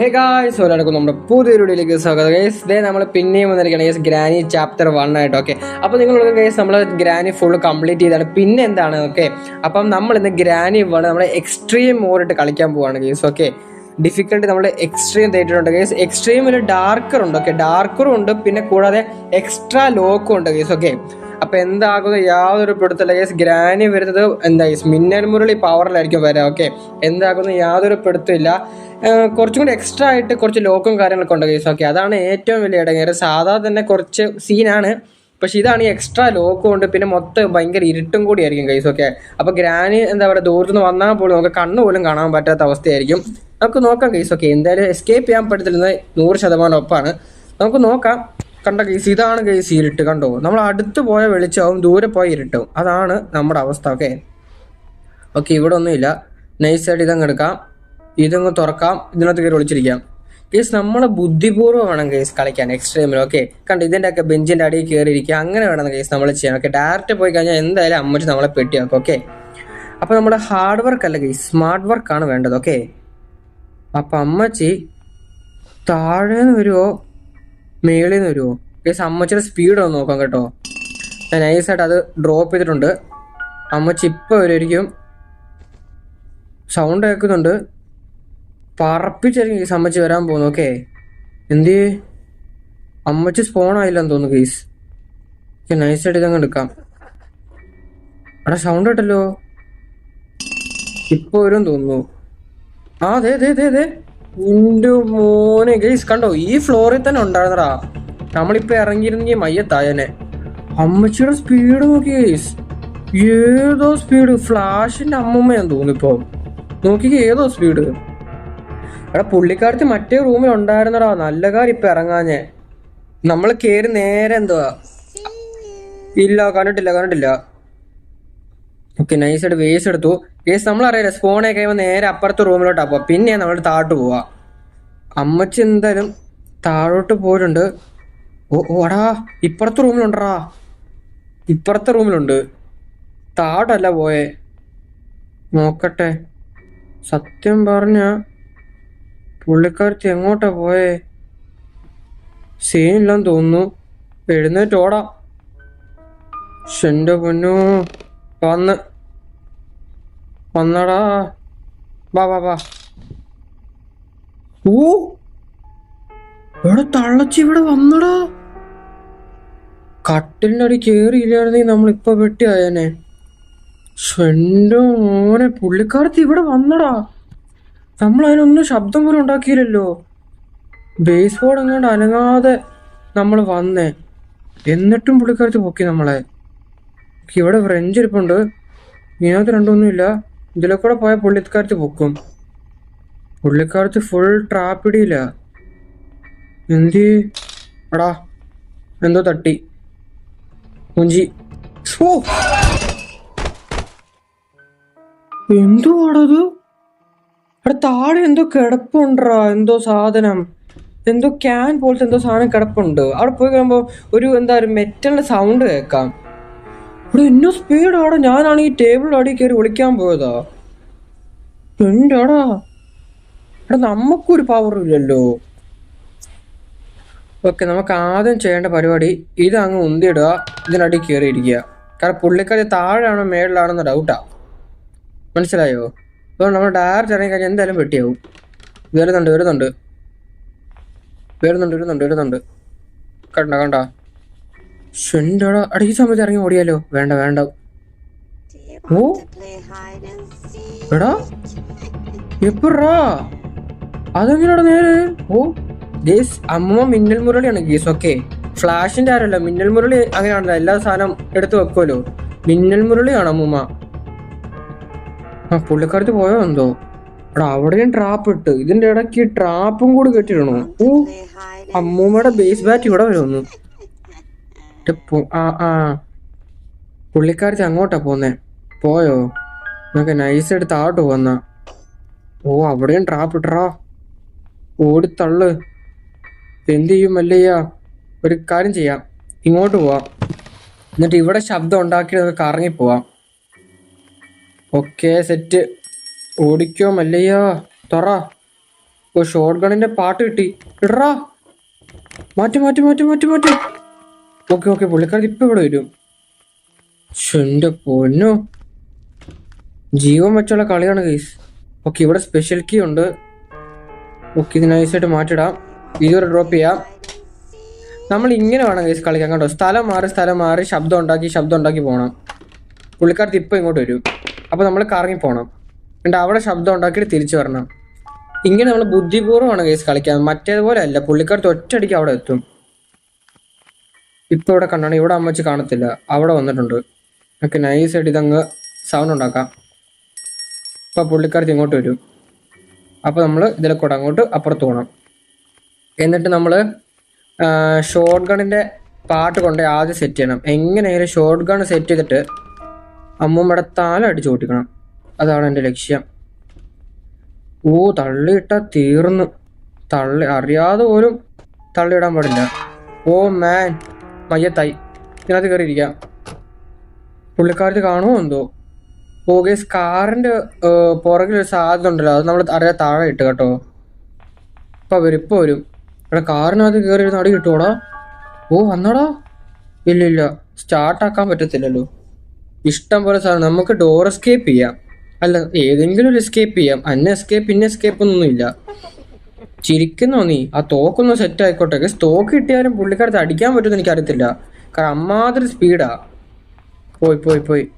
Hey guys എല്ലാവർക്കും നമ്മുടെ പുതിയൊരു വീഡിയോയിലേക്ക് സ്വാഗതം. ഗൈസ് ഇതേ നമ്മൾ പിന്നെയും വന്നിരിക്കുകയാണ്. ഗൈസ് ഗ്രാനി ചാപ്റ്റർ വൺ ആയിട്ട് ഓക്കെ അപ്പോൾ നിങ്ങൾ ഗൈസ് നമ്മൾ ഗ്രാനി ഫുൾ കംപ്ലീറ്റ് ചെയ്താണ്. പിന്നെ എന്താണ് ഓക്കെ അപ്പം നമ്മൾ ഇന്ന് ഗ്രാനി വൺ നമ്മുടെ എക്സ്ട്രീം മോഡിട്ട് കളിക്കാൻ പോവാണ് ഗൈസ് ഓക്കെ ഡിഫിക്കൽട്ട് നമ്മൾ എക്സ്ട്രീം തേറ്റിട്ടുണ്ട് ഗൈസ് ഒരു ഡാർക്കർ ഉണ്ട് ഓക്കെ ഡാർക്കറും ഉണ്ട് പിന്നെ കൂടാതെ എക്സ്ട്രാ ലോക്കും ഉണ്ട് ഗൈസ് ഓക്കെ അപ്പൊ എന്താകുന്നത് യാതൊരു പിടുത്തല്ല ഗൈസ് ഗ്രാനി വരുന്നത് എന്താ? യെസ് മിന്നൽ മുരളി പവറിലായിരിക്കും വരാം ഓക്കെ എന്താകുന്നത് യാതൊരു പിടുത്തമില്ല. കുറച്ചും കൂടി എക്സ്ട്രാ ആയിട്ട് കുറച്ച് ലോക്കും കാര്യങ്ങളൊക്കെ ഉണ്ട് ഗൈസ് ഓക്കെ അതാണ് ഏറ്റവും വലിയ ഇടങ്ങേറ്. സാധാ തന്നെ കുറച്ച് സീനാണ് പക്ഷെ ഇതാണ് ഈ എക്സ്ട്രാ ലോക്കും ഉണ്ട്. പിന്നെ മൊത്തം ഭയങ്കര ഇരുട്ടും കൂടി ആയിരിക്കും ഗൈസ് ഓക്കെ അപ്പൊ ഗ്രാനി എന്താ പറയുക? ദൂരത്തുനിന്ന് വന്നാൽ പോലും നമുക്ക് കണ്ണ് പോലും കാണാൻ പറ്റാത്ത അവസ്ഥയായിരിക്കും. നമുക്ക് നോക്കാം ഗൈസ് ഓക്കെ എന്തായാലും എസ്കേപ്പ് ചെയ്യാൻ പറ്റത്തില്ലെന്ന് നൂറ് ശതമാനം ഒപ്പാണ് നമുക്ക് നോക്കാം. കണ്ട കേസ് ഇതാണ് കേസ് ഇരുട്ട് കണ്ടോ? നമ്മൾ അടുത്ത് പോയ വെളിച്ചവും ദൂരെ പോയ ഇരുട്ടും. അതാണ് നമ്മുടെ അവസ്ഥ ഓക്കെ ഓക്കെ ഇവിടെ ഒന്നുമില്ല. നൈസായിട്ട് ഇതങ്ങ് എടുക്കാം. ഇതങ്ങ് തുറക്കാം. ഇതിനകത്ത് കയറി ഒളിച്ചിരിക്കാം. കേസ് നമ്മൾ ബുദ്ധിപൂർവം വേണം കേസ് കളിക്കാൻ എക്സ്ട്രീമിൽ ഓക്കെ കണ്ട് ഇതിന്റെ ഒക്കെ ബെഞ്ചിന്റെ അടിയിൽ കയറിയിരിക്കുക. അങ്ങനെ വേണം കേസ് നമ്മൾ ചെയ്യാൻ ഓക്കെ ഡയറക്റ്റ് പോയി കഴിഞ്ഞാൽ എന്തായാലും അമ്മച്ച് നമ്മളെ പെട്ടിയാക്കും ഓക്കെ അപ്പോൾ നമ്മുടെ ഹാർഡ് വർക്ക് അല്ല കേസ് സ്മാർട്ട് വർക്കാണ് വേണ്ടത് ഓക്കെ അപ്പം അമ്മച്ചി താഴേന്ന് വരുമോ മേളിൽ നിന്ന് വരുമോ ഈ അമ്മച്ചിയുടെ സ്പീഡ് ഒന്ന് നോക്കാം കേട്ടോ. ഞാൻ നൈസായിട്ട് അത് ഡ്രോപ്പ് ചെയ്തിട്ടുണ്ട്. അമ്മച്ചി ഇപ്പോൾ വരുമായിരിക്കും സൗണ്ട് കേൾക്കുന്നുണ്ട്. പറപ്പിച്ചായിരിക്കും ഈ അമ്മച്ചി വരാൻ പോകുന്നു ഓക്കെ എന്ത്? അമ്മച്ചി സ്പോൺ ആയില്ലെന്ന് തോന്നുന്നു ഗീസ് ഓക്കെ നൈസായിട്ട് ഇതങ്ങ് എടുക്കാം. അവിടെ സൗണ്ട് കേട്ടല്ലോ. ഇപ്പോൾ വരും തോന്നുന്നു. ആ അതെ അതെ അതെ അതെ മോനെ. ഗൈസ് കണ്ടോ? ഈ ഫ്ലോറിൽ തന്നെ ഉണ്ടായിരുന്നടാ. നമ്മളിപ്പോ ഇറങ്ങിയിരുന്നെങ്കിൽ മയ്യത്തായനെ. അമ്മച്ചിയുടെ സ്പീഡ് നോക്കി ഗൈസ്. ഏതോ സ്പീഡ് ഫ്ലാഷിന്റെ അമ്മമ്മയാന്ന് തോന്നുന്നു ഇപ്പൊ നോക്കിക്കേ ഏതോ സ്പീഡ് എടാ പുള്ളിക്കാരത്തി മറ്റേ റൂമിൽ ഉണ്ടായിരുന്നടാ. നല്ല കാര്യം ഇപ്പൊ ഇറങ്ങാഞ്ഞേ. നമ്മൾ കേറി നേരെ എന്തുവാ? ഇല്ല കണ്ടിട്ടില്ല കണ്ടിട്ടില്ല. ഓക്കെ നൈസായിട്ട് വേസ്റ്റ് എടുത്തു. വേസ്റ്റ് നമ്മൾ അറിയില്ല സ്പോണേ കഴിയുമ്പോൾ നേരെ അപ്പുറത്തെ റൂമിലോട്ടാ പോവാ. പിന്നെ നമ്മൾ താഴോട്ട് പോവാ. അമ്മച്ചി എന്തായാലും താഴോട്ട് പോരുണ്ട് ഓടാ ഇപ്പുറത്തെ റൂമിലുണ്ടടാ. ഇപ്പുറത്തെ റൂമിലുണ്ട്. താഴോട്ടല്ല പോയെ. നോക്കട്ടെ. സത്യം പറഞ്ഞ പുള്ളിക്കാരത്തി എങ്ങോട്ടാ പോയെ? സീനില്ലെന്ന് തോന്നുന്നു. എഴുന്നേറ്റ് ഓടാ. എന്റെ പൊന്നു വന്ന്. വന്നടാ. വാ വാ വാ. ഓ ഇവിടെ തള്ളച്ചി ഇവിടെ വന്നടാ. കട്ടിലിന്റെ അടി കേറിയില്ലായിരുന്നെങ്കിൽ നമ്മളിപ്പൊ വെട്ടിയായനെ സ്വന്റെ മോനെ പുള്ളിക്കാരത്തി ഇവിടെ വന്നടാ. നമ്മൾ അതിനൊന്നും ശബ്ദം പോലും ഉണ്ടാക്കിയില്ലല്ലോ. ബേസ് ബോർഡ് എങ്ങാണ്ട് അനങ്ങാതെ നമ്മൾ വന്നേ. എന്നിട്ടും പുള്ളിക്കാരത്തി പൊക്കി നമ്മളെ. ഇവിടെ ഫ്രഞ്ച് ഇരിപ്പുണ്ട്. ഇതിനകത്ത് രണ്ടൊന്നുമില്ല. ഇതിലെ കൂടെ പോയ പുള്ളിക്കാരത്തി പൊക്കും. പുള്ളിക്കാരത്ത് ഫുൾ ട്രാപ്പിടിയില്ല എന്തി? എടാ എന്തോ തട്ടി. മുഞ്ചി. ഓ എന്തുവാടത് അവിടെ താഴെ എന്തോ കിടപ്പുണ്ടാ എന്തോ സാധനം. എന്തോ ക്യാൻ പോലത്തെ എന്തോ സാധനം കിടപ്പുണ്ട്. അവിടെ പോയി കഴിയുമ്പോ ഒരു എന്താ ഒരു മെറ്റലിന്റെ സൗണ്ട് കേൾക്കാം. ഇവിടെ എന്നോ സ്പീഡ് ആടാ. ഞാനാണ് ഈ ടേബിൾ അടി കയറി വിളിക്കാൻ പോയതാ. എന്താടാ? എടാ നമുക്കൊരു പവറും ഇല്ലല്ലോ. ഓക്കെ നമുക്ക് ആദ്യം ചെയ്യേണ്ട പരിപാടി ഇത് അങ്ങ് ഉന്തിയിടുക ഇതിനടി കയറിയിരിക്കുക. കാരണം പുള്ളിക്കാരി താഴെയാണോ മേളിലാണെന്ന് ഡൗട്ടാ മനസ്സിലായോ? അതുകൊണ്ട് നമ്മൾ ഡയറക്റ്റ് ഇറങ്ങി കഴിഞ്ഞാൽ എന്തായാലും വെട്ടിയാവും. വരുന്നുണ്ട് വരുന്നുണ്ട്. വരുന്നുണ്ട് വരുന്നുണ്ട് വരുന്നുണ്ട്. കണ്ട കണ്ട. ശെണ്ടടാ അടി ഈ സമയത്ത് ഇറങ്ങി ഓടിയാലോ? വേണ്ട വേണ്ട. ഓ? എടാ? എപ്പറാ? അതെങ്ങനെയാടാ നേരെ? ഓ ഗേസ് അമ്മ മിന്നൽ മുരളിയാണ് ഗേസ്. ഓക്കെ. ഫ്ലാഷിന്റെ ആരല്ല മിന്നൽ മുരളി അങ്ങനെയാണല്ലോ എല്ലാ സാധനം എടുത്തു വെക്കുമല്ലോ. മിന്നൽ മുരളിയാണ് അമ്മൂമ്മ. ആ പുള്ളിക്കാരത്ത് പോയോ എന്തോ? എടാ അവിടെയും ട്രാപ്പ് ഇട്ട്. ഇതിന്റെ ഇടയ്ക്ക് ട്രാപ്പും കൂടി കെട്ടിടണോ ഓ അമ്മൂമ്മയുടെ ബേസ് ബാറ്റ് ഇവിടെ വരുന്നു. ആ ആ. പുള്ളിക്കാരത്തി അങ്ങോട്ടാ പോന്നേ. പോയോ? നമുക്ക് നൈസ് എടുത്ത് ആട്ടോ പോന്ന ഓ അവിടെയും ട്രാപ്പ് ഇട്ടറാ ഓടിത്തള്ളു. എന്ത് ചെയ്യും അല്ലയ്യ ഒരു കാര്യം ചെയ്യാം. ഇങ്ങോട്ട് പോവാം. എന്നിട്ട് ഇവിടെ ശബ്ദം ഉണ്ടാക്കി നമുക്ക് കറങ്ങി പോവാം. Okay set. ഓടിക്കോ മല്ലയ്യ. തൊറ. ഓ ഷോർട്ട് ഗണിന്റെ പാട്ട് കിട്ടി. ഇടറാ. മാറ്റി മാറ്റി മാറ്റി മാറ്റി മാറ്റി. ഓക്കെ ഓക്കെ പുള്ളിക്കാരൻ ഇപ്പൊ ഇവിടെ വരും. ചുണ്ട പൊന്നോ. ജീവൻ വെച്ചുള്ള കളിയാണ് ഗൈസ്. ഓക്കെ ഇവിടെ സ്പെഷ്യൽ കീ ഉണ്ട്. ഓക്കെ ഇത് നൈസായിട്ട് മാറ്റിടാം. ഇതുവരെ ഡ്രോപ്പ് ചെയ്യാം. നമ്മൾ ഇങ്ങനെ വേണം ഗൈസ് കളിക്കാൻ കേട്ടോ. സ്ഥലം മാറി സ്ഥലം മാറി ശബ്ദം ഉണ്ടാക്കി ശബ്ദം ഉണ്ടാക്കി പോകണം പുള്ളിക്കാരത്ത് ഇപ്പം ഇങ്ങോട്ട് വരും. അപ്പോൾ നമ്മൾ കറങ്ങി പോകണം എന്നിട്ട് അവിടെ ശബ്ദം ഉണ്ടാക്കിയിട്ട് തിരിച്ചു വരണം. ഇങ്ങനെ നമ്മൾ ബുദ്ധിപൂർവമാണ് ഗൈസ് കളിക്കാൻ. മറ്റേതുപോലെ അല്ല. പുള്ളിക്കാരത്ത് ഒറ്റയടിക്ക് അവിടെ എത്തും. ഇപ്പൊ ഇവിടെ കണ്ടാണ്. ഇവിടെ അമ്മച്ച് കാണത്തില്ല. അവിടെ വന്നിട്ടുണ്ട്. നമുക്ക് നൈസായിട്ട് ഇതങ്ങ് സൗണ്ട് ഉണ്ടാക്കാം. ഇപ്പൊ പുള്ളിക്കാരത്ത് ഇങ്ങോട്ട് വരും. അപ്പൊ നമ്മൾ ഇതിലെ കൂടെ അങ്ങോട്ട് അപ്പുറത്ത് പോകണം എന്നിട്ട് നമ്മൾ ഷോർട്ട് ഗണിന്റെ പാട്ട് കൊണ്ട് ആദ്യം സെറ്റ് ചെയ്യണം. എങ്ങനെയായാലും ഷോർട്ട് ഗൺ സെറ്റ് ചെയ്തിട്ട് അമ്മൂമ്മയുടെ താലം അടിച്ചു ഓട്ടിക്കണം അതാണ് എന്റെ ലക്ഷ്യം. ഓ തള്ളിയിട്ട തീർന്നു. തള്ളി അറിയാതെ പോലും തള്ളിയിടാൻ പാടില്ല. ഓ മാൻ മയ്യത്തായി. ഇതിനകത്ത് കയറിയിരിക്കാം. പുള്ളിക്കാരത്ത് കാണുമോ എന്തോ? ഗേസ് കാറിന്റെ പുറകിൽ ഒരു സാധ്യത ഉണ്ടല്ലോ അത് നമ്മൾ അറിയാതെ താഴെ ഇട്ട് കേട്ടോ. ഇപ്പൊ വരും ഇപ്പൊ വരും. ഇവിടെ കാറിനകത്ത് കയറി ഇരുന്ന് അടി കിട്ടുവോടാ? ഓ വന്നോടാ. ഇല്ല ഇല്ല. സ്റ്റാർട്ടാക്കാൻ പറ്റത്തില്ലല്ലോ. ഇഷ്ടം പോലെ സാധനം. നമുക്ക് ഡോർ എസ്കേപ്പ് ചെയ്യാം. അല്ല ഏതെങ്കിലും ഒരു എസ്കേപ്പ് ചെയ്യാം. അന്ന എസ്കേപ്പ് ഇന്ന എസ്കേപ്പ് ഒന്നും ഇല്ല. ചിരിക്കുന്നോ നീ? ആ തോക്കൊന്ന് സെറ്റ് ആയിക്കോട്ടെ. ഗസ് തോക്ക് കിട്ടിയാലും പുള്ളിക്കാരത്ത് അടിക്കാൻ പറ്റുമെന്ന് എനിക്കറിയത്തില്ല. കാരണം അമ്മാതിരി സ്പീഡാ പോയി പോയി പോയി.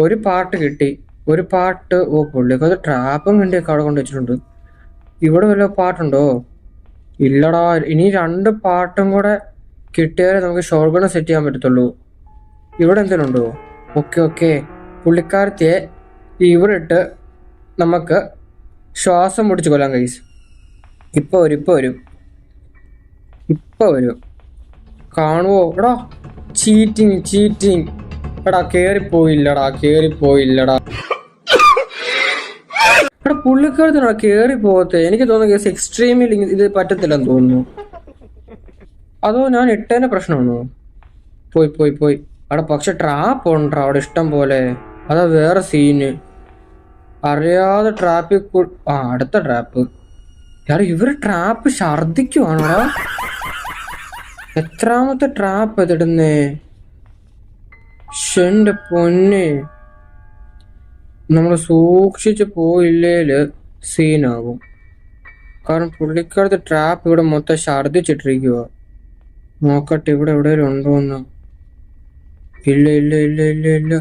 ഒരു പാട്ട് കിട്ടി ഒരു പാട്ട് ഓ പുള്ളിക്കാരത്ത് ട്രാപ്പും കണ്ടിയൊക്കെ അവിടെ കൊണ്ട് വെച്ചിട്ടുണ്ട്. ഇവിടെ വല്ല പാട്ടുണ്ടോ? ഇല്ലടാ ഇനി രണ്ട് പാട്ടും കൂടെ കിട്ടിയാലേ നമുക്ക് ഷോർഗണ് സെറ്റ് ചെയ്യാൻ പറ്റത്തുള്ളൂ. ഇവിടെ എന്തെങ്കിലും ഉണ്ടോ? Okay okay. പുള്ളിക്കാരത്തിയെ ഇവിടെ ഇട്ട് നമുക്ക് ശ്വാസം മുടിച്ച് കൊല്ലാൻ കഴിയും ഇപ്പൊ വരും ഇപ്പൊ വരും. ഇപ്പൊ വരും. കാണുവോ? എടാ ചീറ്റിങ് ചീറ്റിങ് എടാ കേറിപ്പോയില്ലടാ കേറിപ്പോയില്ലടാ. എടാ പുള്ളിക്കാരത്തിനടാ കേറി പോകത്തെ എനിക്ക് തോന്നുന്നു കേസ് എക്സ്ട്രീമിൽ ഇത് പറ്റത്തില്ലെന്ന് തോന്നുന്നു. അതോ ഞാൻ ഇട്ടേന്റെ പ്രശ്നമാണോ? പോയി പോയി പോയി. അവിടെ പക്ഷെ ട്രാപ്പ് ഉണ്ടോ അവിടെ ഇഷ്ടം പോലെ? അതാ വേറെ സീന് അറിയാതെ ട്രാപ്പിൽ ആ അടുത്ത ട്രാപ്പ് യാർ ഇവർ ട്രാപ്പ് ഛർദിക്കുവാണോടാ എത്രാമത്തെ ട്രാപ്പ് ഇതിടുന്നേ? എന്റെ പൊന്നെ. നമ്മൾ സൂക്ഷിച്ചു പോയില്ലേൽ സീനാകും. കാരണം പുള്ളിക്കാരത്തെ ട്രാപ്പ് ഇവിടെ മൊത്തം ഛർദിച്ചിട്ടിരിക്കുക നോക്കട്ടെ ഇവിടെ എവിടെയെങ്കിലും ഉണ്ടോന്ന്. ഇല്ല ഇല്ല ഇല്ല ഇല്ല ഇല്ല.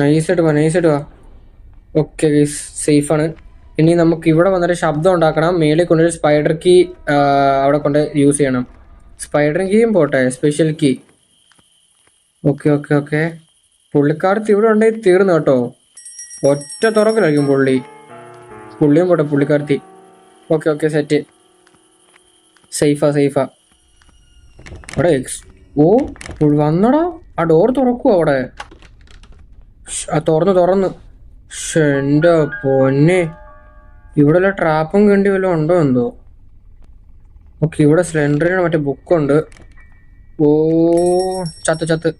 നൈസായിട്ട് വാ നൈസായിട്ട് വാ. ഓക്കെ സേഫാണ്. ഇനി നമുക്ക് ഇവിടെ വന്നിട്ട് ശബ്ദം ഉണ്ടാക്കണം. മേളിൽ കൊണ്ടൊരു സ്പൈഡർ കീ അവിടെ കൊണ്ട് യൂസ് ചെയ്യണം. സ്പൈഡർ കീയും പോട്ടെ special key okay okay okay. പുള്ളിക്കാരത്ത് ഇവിടെ ഉണ്ടെങ്കിൽ തീർന്നു കേട്ടോ. ഒറ്റ തുറക്കലായിരിക്കും പുള്ളി. പുള്ളിയും പോട്ടെ പുള്ളിക്കാരത്തി. ഓക്കെ ഓക്കെ സെറ്റ് സേഫാ സേഫാ അവിടെ എക്സ് ഓ വന്നടാ. ആ ഡോർ തുറക്കുവോ അവിടെ? ആ തുറന്ന് തുറന്ന്. എന്റെ പൊന്നെ. ഇവിടെ വല്ല ട്രാപ്പും കണ്ടി വല്ലതും ഉണ്ടോ എന്തോ? ഓക്കെ ഇവിടെ സിലിണ്ടറിന് മറ്റേ ബുക്കുണ്ട് ഓ ചത്ത് ചത്ത്.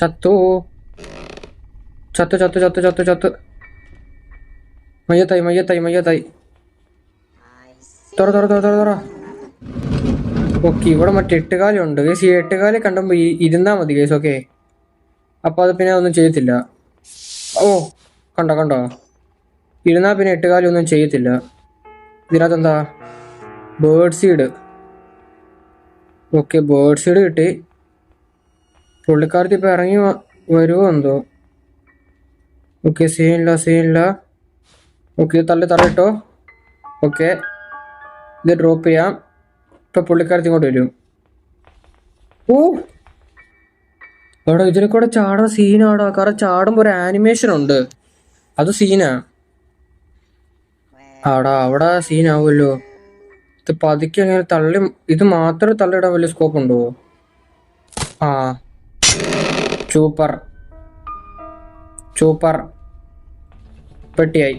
ചത്തു. ചത്ത് ചത്ത് ചത്ത് ചത്ത് ചത്ത്. മയ്യത്തായി മയ്യത്തായി മയ്യത്തായി. തുറ തുറ തുറ തുറ തുറ. ഓക്കെ ഇവിടെ മറ്റേ എട്ടുകാലി ഉണ്ട്. കേസ് ഈ എട്ടുകാലി കണ്ടുമ്പോൾ ഈ ഇരുന്നാ മതി കേസ് ഓക്കെ. അപ്പോൾ അത് പിന്നെ ഒന്നും ചെയ്യത്തില്ല. ഓ കണ്ടോ കണ്ടോ? ഇരുന്നാ പിന്നെ എട്ടുകാലി ഒന്നും ചെയ്യത്തില്ല. ഇതിനകത്ത് എന്താ bird seed okay bird seed കിട്ടി. പുള്ളിക്കാരത്തി ഇപ്പം ഇറങ്ങി വരുമോ എന്തോ? ഓക്കെ സീനില്ല സീനില്ല ഓക്കെ തള്ളി തള്ളിട്ടോ? ഓക്കെ ഇത് ഡ്രോപ്പ് ചെയ്യാം. ഇപ്പൊ പുള്ളിക്കാരത്തി ഇങ്ങോട്ട് വരും. ഓ! അവിടെ ഇതിനെ കൂടെ ചാടുന്ന സീനാടാ കാരണം ചാടുമ്പോ ഒരു ആനിമേഷൻ ഉണ്ട്. അത് സീനാ ആടാ അവിടെ സീനാവുമല്ലോ ഇത് പതുക്കെ അങ്ങനെ തള്ളി ഇത് മാത്രം തള്ളിയിടാൻ വലിയ സ്കോപ്പ് ഉണ്ടോ? ആ. സൂപ്പർ സൂപ്പർ പെട്ടിയായി.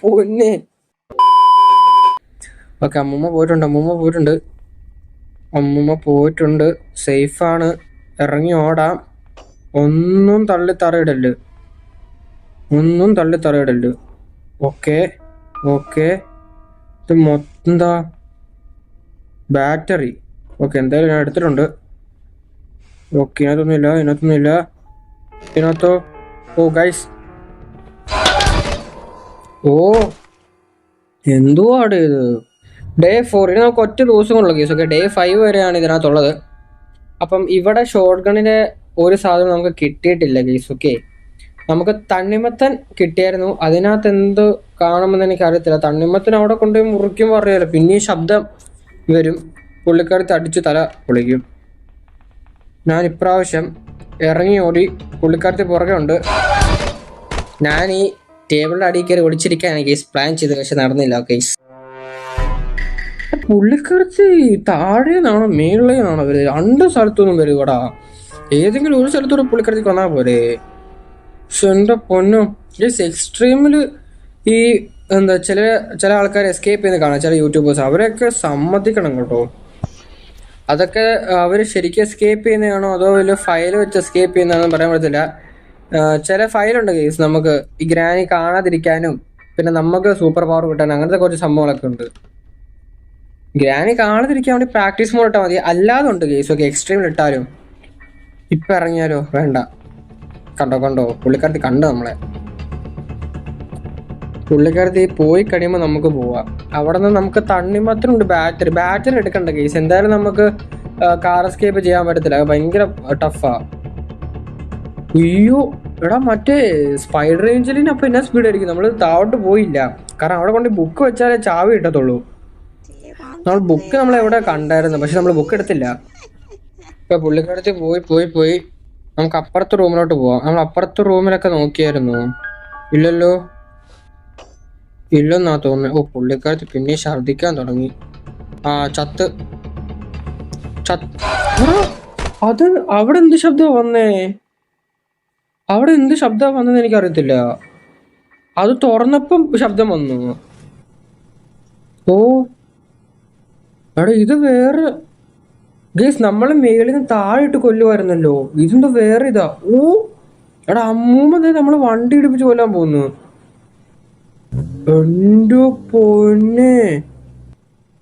പൊന്നെ. ഓക്കെ അമ്മൂമ്മ പോയിട്ടുണ്ട് അമ്മൂമ്മ പോയിട്ടുണ്ട്. അമ്മൂമ്മ പോയിട്ടുണ്ട്. സേഫാണ്. ഇറങ്ങി ഓടാം. ഒന്നും തള്ളി തറയിടൽ ഒന്നും തള്ളി തറയിടൽ ഓക്കെ ഓക്കെ. ഇത് മൊത്തം എന്താ ബാറ്ററി. ഓക്കെ എന്തായാലും ഞാൻ എടുത്തിട്ടുണ്ട്. ഓക്കെ ഇതിനകത്തൊന്നുമില്ല ഇതിനകത്തൊന്നുമില്ല ഇതിനകത്തോ ഓ ഗൈസ് ഓ എന്തുവാണ് ഇത് ഡേ ഫോർ ഇനി നമുക്ക് ഒറ്റ ദിവസം കൊണ്ടുള്ള കേസ് ഓക്കെ ഡേ ഫൈവ് വരെയാണ് ഇതിനകത്തുള്ളത്. അപ്പം ഇവിടെ ഷോർട്ട് ഗണിന്റെ ഒരു സാധനം നമുക്ക് കിട്ടിയിട്ടില്ല കേസ് ഓക്കെ നമുക്ക് തണ്ണിമത്തൻ കിട്ടിയായിരുന്നു. അതിനകത്ത് എന്ത് കാണുമെന്ന് എനിക്ക് അറിയത്തില്ല തണ്ണിമത്തൻ അവിടെ കൊണ്ടുപോയി മുറിക്കുമ്പോൾ അറിയാലോ പിന്നെ ഈ ശബ്ദം വരും. പുള്ളിക്കാരത്ത് തടിച്ച് തല പൊളിക്കും. ഞാൻ ഇപ്രാവശ്യം ഇറങ്ങി ഓടി പുള്ളിക്കാരത്തി പുറകെ ഉണ്ട്. ഞാൻ ഈ ടേബിളിന്റെ അടിയിൽ കയറി ഒളിച്ചിരിക്കാനാണ് കേസ് പ്ലാൻ ചെയ്തത് പക്ഷെ നടന്നില്ല കേസ് പുള്ളിക്കാരത്ത് താഴെ നിന്നാണോ മേളിൽ അവർ രണ്ട് സ്ഥലത്തൊന്നും വരും ഇവിടെ ഏതെങ്കിലും ഒരു സ്ഥലത്തൂടെ പുള്ളിക്കാരത്തിൽ വന്നാൽ പോരെ? പക്ഷെ എന്റെ പൊന്നും. എക്സ്ട്രീമിൽ ഈ എന്താ ചില ചില ആൾക്കാർ എസ്കേപ്പ് ചെയ്യുന്ന കാണാം ചില യൂട്യൂബേഴ്സ് അവരെയൊക്കെ സമ്മതിക്കണം കേട്ടോ. അതൊക്കെ അവർ ശരിക്കും എസ്കേപ്പ് ചെയ്യുന്നതാണോ അതോ വലിയ ഫയൽ വെച്ച് എസ്കേപ്പ് ചെയ്യുന്നതാണോ പറയാൻ പറ്റത്തില്ല. ചില ഫയലുണ്ട് കേസ് നമുക്ക് ഈ ഗ്രാനി കാണാതിരിക്കാനും പിന്നെ നമുക്ക് സൂപ്പർ പവർ കിട്ടാനും അങ്ങനത്തെ കുറച്ച് സംഭവങ്ങളൊക്കെ ഉണ്ട്. ഗ്രാനി കാണാതിരിക്കാൻ വേണ്ടി പ്രാക്ടീസ് മോഡ് ഇട്ടാൽ മതി. അല്ലാതെ ഉണ്ട് കേസ് ഒക്കെ എക്സ്ട്രീമിൽ ഇട്ടാലും. ഇപ്പൊ ഇറങ്ങിയാലോ? വേണ്ട. കണ്ടോ കണ്ടോ? പുള്ളിക്കാരത്തി കണ്ടോ നമ്മളെ? പുള്ളിക്കാരത്തി പോയി കഴിയുമ്പോൾ നമുക്ക് പോവാം. അവിടെ നിന്ന് നമുക്ക് തണ്ണിമത്തിനുണ്ട് ബാറ്ററി. ബാറ്ററി എടുക്കണ്ട കേസ്. എന്തായാലും നമുക്ക് കാർ എസ്കേപ്പ് ചെയ്യാൻ പറ്റത്തില്ല. ഭയങ്കര ടഫാ അയ്യോ എടാ മറ്റേ സ്പൈഡർ ഏഞ്ചലിന് അപ്പൊ എന്നാ സ്പീഡ് ആയിരിക്കും? നമ്മൾ താവോട്ട് പോയില്ല. കാരണം അവിടെ കൊണ്ട് ബുക്ക് വെച്ചാലേ ചാവി കിട്ടത്തുള്ളൂ. നമ്മൾ ബുക്ക് നമ്മൾ എവിടെ കണ്ടായിരുന്നു? പക്ഷെ നമ്മൾ ബുക്ക് എടുത്തില്ല. ഇപ്പൊ പുള്ളിക്കാരത്തി പോയി പോയി പോയി. നമുക്ക് അപ്പുറത്തെ റൂമിലോട്ട് പോവാം. നമ്മൾ അപ്പുറത്തെ റൂമിലൊക്കെ നോക്കിയായിരുന്നു. ഇല്ലല്ലോ. ഇല്ലെന്നാ തോന്നുന്നത് ഓ പുള്ളിക്കാരത്തി പിന്നെ ഛർദിക്കാൻ തുടങ്ങി. ആ ചത്ത്. അത് അവിടെ എന്ത് ശബ്ദം വന്നേ? അവിടെ എന്ത് ശബ്ദം വന്നെന്ന് എനിക്കറിയത്തില്ല. അത് തുറന്നപ്പം ശബ്ദം വന്നു. ഓ എടാ ഇത് വേറെ ഗേസ് നമ്മളെ മേളിൽ നിന്ന് താഴെയിട്ട് കൊല്ലുമായിരുന്നല്ലോ ഇതെന്തോ വേറെ ഇതാ? ഓ എടാ അമ്മൂമ്മ നമ്മൾ വണ്ടി ഇടിപ്പിച്ച് കൊല്ലാൻ പോകുന്നു എന്റെ പൊന്നെ.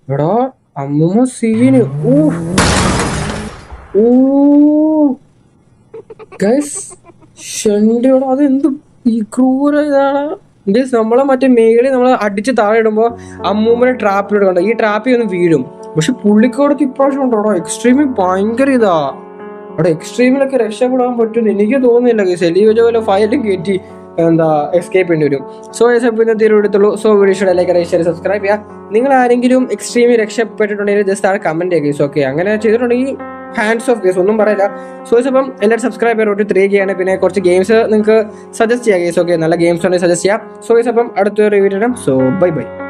എടാ അമ്മൂമ്മ സീന് ഓ. അതെന്ത് ഈ ക്രൂര ഇതാണ് നമ്മളെ മറ്റേ മേളിൽ നമ്മൾ അടിച്ച് താഴെ ഇടുമ്പോ അമ്മൂമ്മനെ ട്രാപ്പിൽ ഇടണ്ട ഈ ട്രാപ്പിൽ ഒന്ന് വീഴും. പക്ഷെ പുള്ളിക്കോടത്ത് ഇപ്രാവശ്യം ഉണ്ടോ എക്സ്ട്രീമിൽ ഭയങ്കര ഇതാ. അവിടെ എക്സ്ട്രീമിലൊക്കെ രക്ഷപ്പെടാൻ പറ്റും എനിക്ക് തോന്നുന്നില്ല ഗൈസ് ഫയലും കയറ്റി എന്താ എസ്കേപ്പ് ചെയ്യേണ്ടി വരും. സോ എസ് പിന്നെ എടുത്തുള്ളൂ സോ വീഡിയോ ലൈക്ക് അറിയിച്ചാൽ സബ്സ്ക്രൈബ് ചെയ്യുക. നിങ്ങൾ ആരെങ്കിലും എക്സ്ട്രീമിൽ രക്ഷപ്പെട്ടിട്ടുണ്ടെങ്കിൽ ജസ്റ്റ് ആൾ കമന്റ് ചെയ്യുക ഓക്കെ അങ്ങനെ ചെയ്തിട്ടുണ്ടെങ്കിൽ ഹാൻഡ്സ് ഓഫ് ഗെയിംസ് ഒന്നും പറയില്ല. സോ ഇപ്പം എല്ലാവരും സബ്സ്ക്രൈബ് ചെയ്തോട്ട് ത്രീ ചെയ്യാണ് പിന്നെ കുറച്ച് ഗെയിംസ് നിങ്ങൾക്ക് സജസ്റ്റ് ചെയ്യാം ഗെയിംസ് ഓക്കെ നല്ല ഗെയിംസ് ഉണ്ടെങ്കിൽ സജസ്റ്റ് ചെയ്യാം. സോ ഇപ്പം അടുത്തൊരു വീഡിയോ സോ ബൈ ബൈ